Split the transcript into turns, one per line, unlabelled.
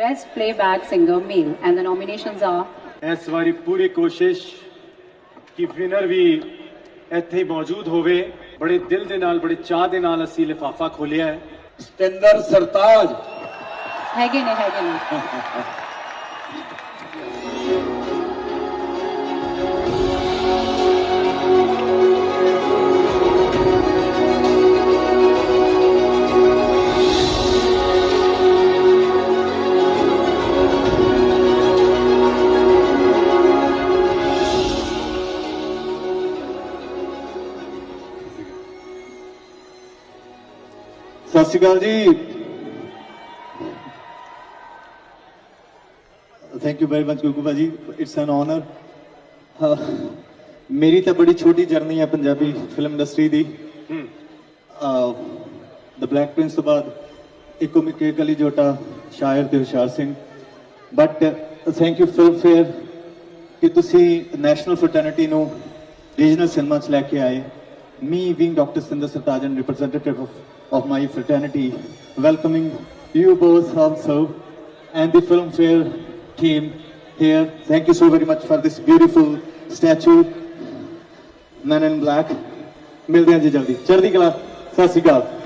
Best Playback Singer Male, and the nominations are
ਇਸ ਵਾਰੀ ਪੂਰੀ ਕੋਸ਼ਿਸ਼ ਕਿ ਵਿਨਰ ਵੀ ਇੱਥੇ ਹੀ ਮੌਜੂਦ ਹੋਵੇ। ਬੜੇ ਦਿਲ ਦੇ ਨਾਲ ਬੜੇ ਚਾਹ ਦੇ ਨਾਲ ਅਸੀਂ ਲਿਫਾਫਾ ਖੋਲਿਆ ਹੈ।
ਸਤਿੰਦਰ ਸਰਤਾਜ।
ਹੈਗੇ ਨੇ ਹੈਗੇ ਨੇ।
ਸਤਿ ਸ਼੍ਰੀ ਅਕਾਲ ਜੀ। Thank you very much Guggu ਭਾਜੀ। ਇਟਸ ਐਨ ਆਨਰ ਮੇਰੀ ਤਾਂ ਬੜੀ ਛੋਟੀ ਜਰਨੀ ਹੈ ਪੰਜਾਬੀ ਫਿਲਮ ਇੰਡਸਟਰੀ ਦੀ। ਦ ਬਲੈਕ ਪ੍ਰਿੰਸ ਤੋਂ ਬਾਅਦ ਇੱਕੋ ਮਿੱਕੇ ਗਲੀ ਜੋਟਾ ਸ਼ਾਇਰ ਤੇ ਹੁਸ਼ਿਆਰ Singh. But thank you Filmfare ਕਿ ਤੁਸੀਂ ਨੈਸ਼ਨਲ ਫਰਟਰਨਿਟੀ ਨੂੰ ਰੀਜਨਲ ਸਿਨੇਮਾ ਚ ਲੈ ਕੇ ਆਏ। me being Dr. Sindhu Sartajan, representative of, of my fraternity, welcoming you both also and the Filmfare team here. Thank you so very much for this beautiful statue, Man in Black. मिलते हैं jaldi, जल्दी चढ़ती